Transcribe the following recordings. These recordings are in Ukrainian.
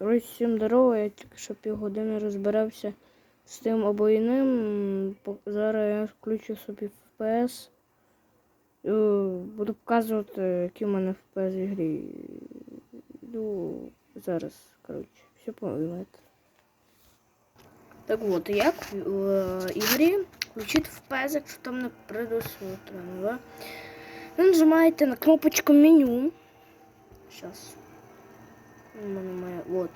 Коротше, всім здорово, я тільки що півгодини розбирався з тим обойним. Зараз я включу собі FPS. Е, Буду показувати, які в мене FPS в ігрі. Ну, зараз, коротше, все поймете. Так от, як в е, ігрі включити FPS, якщо там не предусмотрено, да? Нажимаєте на кнопочку меню. Сейчас. Мене має. Вот.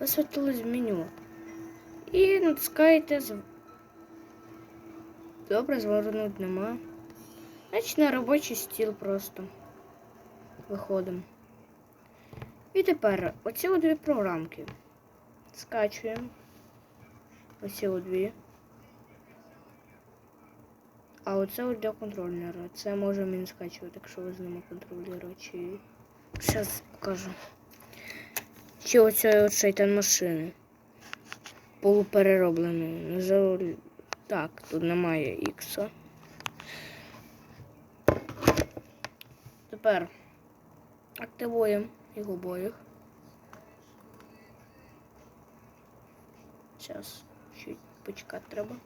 Висвітилось меню. І натискаєте з... Добре, звернуть нема. Значить на робочий стіл просто. Виходимо. І тепер оці от дві програмки. Скачуємо. Оці от дві. А оце от для контролера. Це може він скачувати, якщо ви з ними контролера чи. Зараз покажу. Чи оцей шайтан машини. Полуперероблений. Назов- Так, тут немає ікса. Тепер активуємо їх обоїх. Зараз чуть почекати треба.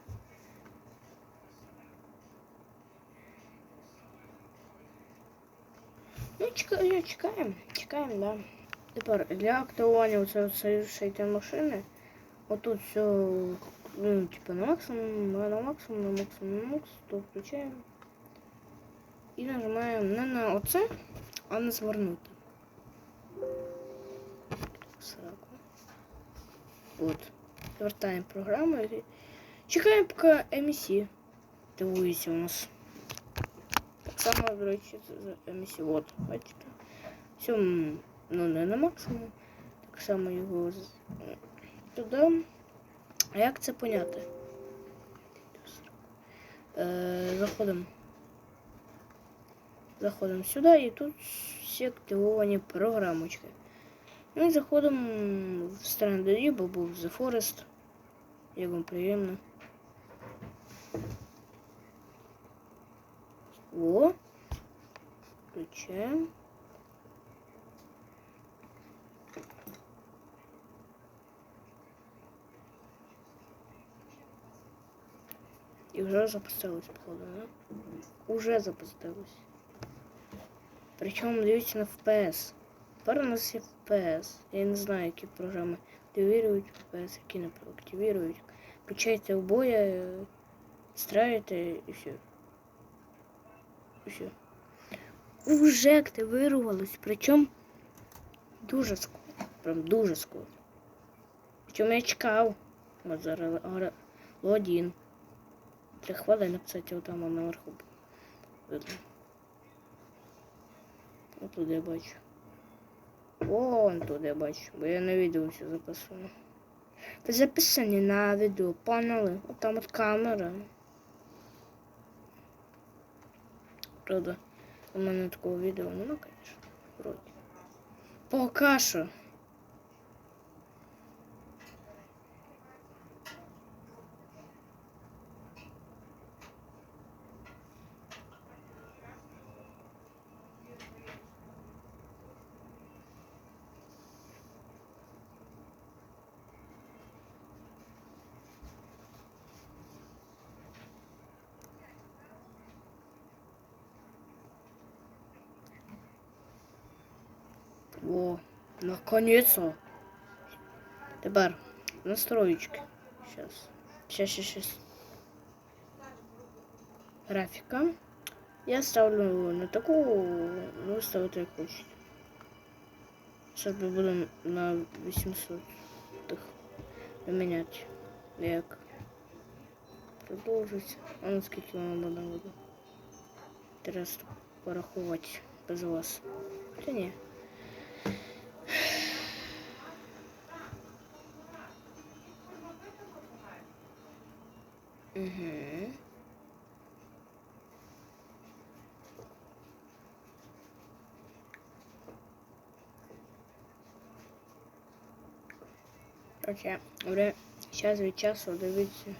Ну, чекаємо, чекаємо, чекаємо, да. Тепер для активування оцеї цієї шайтан машини, отут все, ну, типу, на максимум, на на максимум, на максимум, на максимум, то включаємо. І нажимаємо не на оце, а на звернути. Сраку. От. Вертаємо програму і чекаємо, поки MSC активується у нас. Так само, до речі, з MSC. От, бачите. Все, м, Ну не на максимум. Так само його туди. А як це поняти? Е, заходимо. Заходимо сюди і тут всі активовані програмочки. Ну і заходимо в Stranded бо був The Forest. Як вам приємно. О. Включаємо. І вже запустилось, походу, да? Уже запустилось. Причому дивіться на FPS. Тепер у нас є FPS. Я не знаю, які програми активірують FPS, які не активірують. Включаєте обоє, страєте і все. І все. Уже активірувалось, причому дуже скоро. Прям дуже скоро. Причому я чекав. Зараз логін. Три хвилини, кстати, отам наверху. Видно. Отут я бачу. Вон тут я бачу, бо я на відео все записую. Та записані на відео, поняли? От там от камера. Правда, у мене такого відео нема, звісно. Вроді. Пока що. О, наконец-то. Тепер настроечки. Сейчас. Сейчас, сейчас, сейчас. Графика. Я ставлю на такую, ну, ставити як хочете. Сейчас ми будемо на 800 тих поміняти. Як продовжить. А ну скільки воно буде буде. Інтересно порахувати без вас. Хоча ні. Угу. Короче, вже час від часу дивіться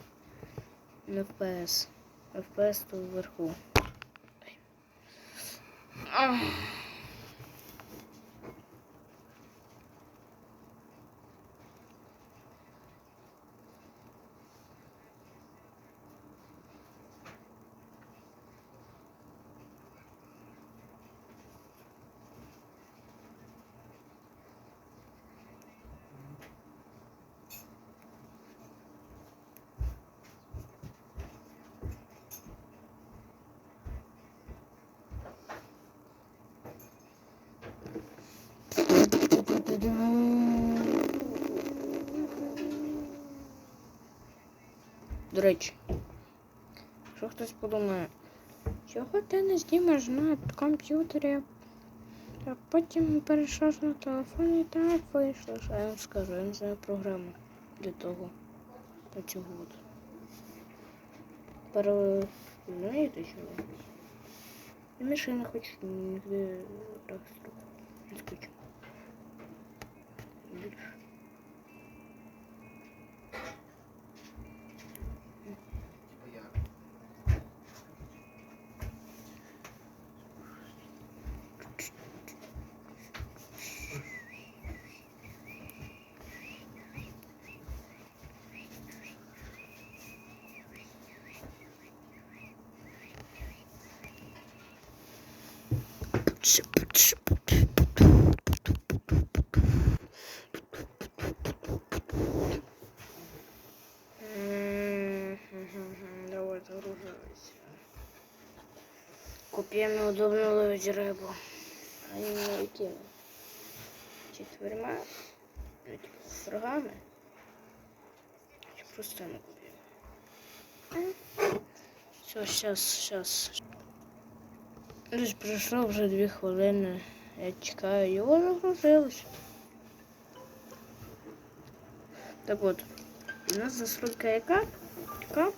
на FPS. FPS тут вверху. Ах. До речі, що хтось подумає, чого ти не знімеш на комп'ютері, а потім перейшов на телефон і так вийшло. А я вам скажу, я не знаю програму для того. Для цього от. Пару знаєте чого? Я не хочу нігде раз не скучу. 不吃不吃不吃。Ловить рыбу. А не какими? Четверма? С рогами? Просто мы купим? Все, сейчас, сейчас. Лишь пройшло вже дві хвилини. Я чекаю, його загрузилось. Так от, у нас застройка яка? Яка?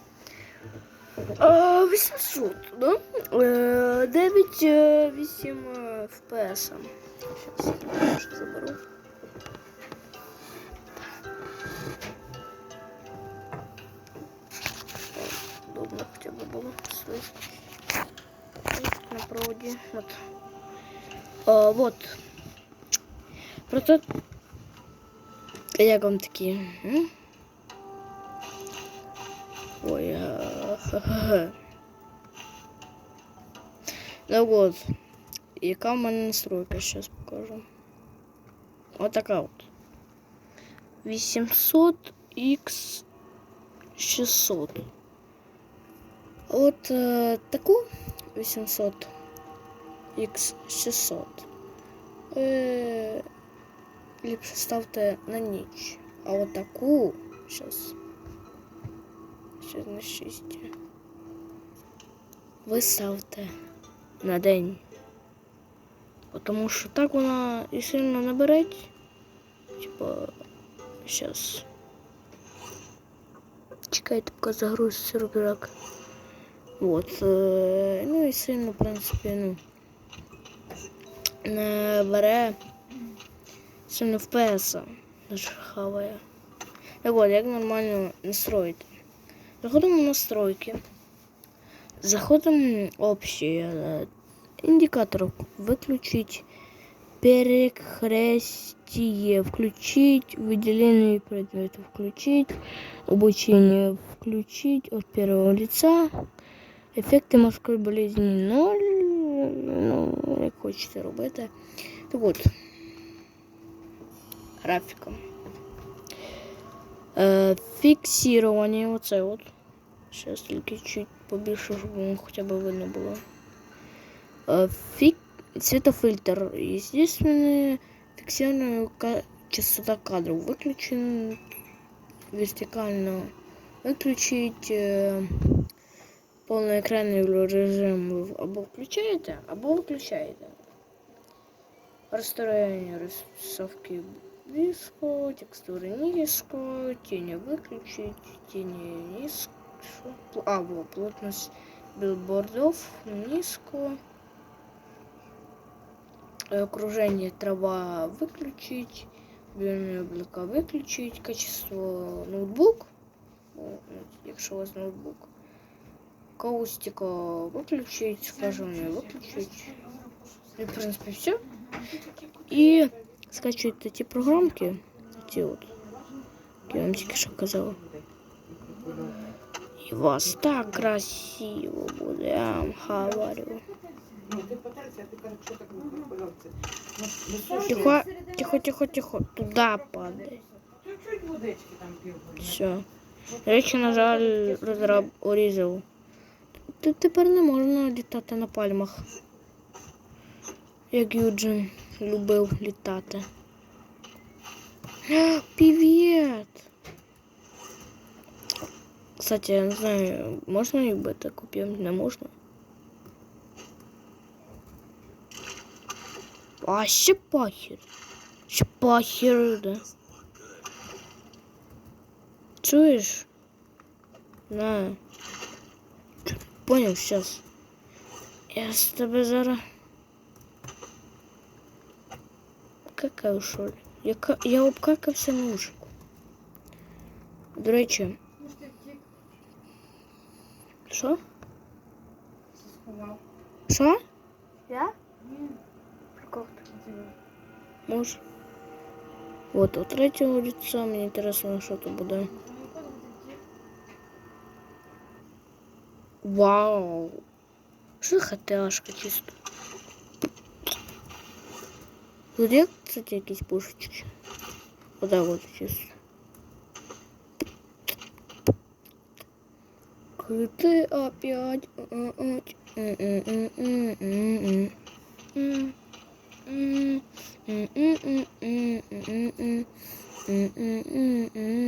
А, 800, да? Е, 9, е, 8 е, FPS. Сейчас я ще заберу. О, Удобно хотя бы было слышать. на проводі. От. А, вот. Просто як вам такі? Ну вот. Яка в мене настройка, зараз покажу. От така от. 800 x 600. От е, таку 800 x 600. Е, ліпше ставте на ніч. А от таку зараз. Ще на 6. Ви ставте на день. Тому що так вона і сильно не. Типа, зараз. Чекайте, поки загрузиться рубірак. Вот. е, Ну і сильно, в принципі, ну. Не бере сильно FPS наш хаває. Так от, як нормально настроїти. Заходимо в настройки. Заходимо в общі. е, Індикатор выключить. Перекрестие включить. Выделение предметов включить. Обучение включить от первого лица. Ефекти морської болезні 0. Ну, як хочете робити. Так от. Графіка. Е, фіксування. Оце от. Зараз тільки чуть побільше, щоб вам хоча б видно було. Е, фік... Цветофильтр. Естественно, фиксированная ка- частота кадров выключен. Вертикально выключить. Е, повноекранний режим ви або включаєте, або виключаєте. Розстояння рисовки близько, текстури низько, тіні виключить, тіні низько, або плотність білбордов низько. Э, Окружение трава выключить, белые облака выключить, качество ноутбук, о, ну, якщо у вас ноутбук, Каустика выключить, скважины выключить. И, в принципе, все. И скачивать эти программки. Эти вот. Я вам тільки що казала. І вас так красиво буде, я вам говорю. Тихо, тихо, тихо, тихо. Туда падай. Все. Речі, на жаль, розраб урізав. Тут тепер не можна літати на пальмах. Як Юджин любив літати. Привіт! Кстати, я не знаю, можна їх бити коп'єм? Не можна. А ще похер. Ще похер, да. Чуєш? На. Понял, сейчас. Я з тебе зараз. Какаю що ли? Я, ка- я обкакався мужику. До речі, що? сховав. Що? Я? Ні, Прикол. тебе. Може. Вот, у третього лица мені інтересно, що то буде. Ну, так ти втік. Вау. Що за хатяшка чисто. Тут є, кстати, якісь пушечки. Отак от чисто. Hızlı up ya. Mm-mm-mm-mm-mm.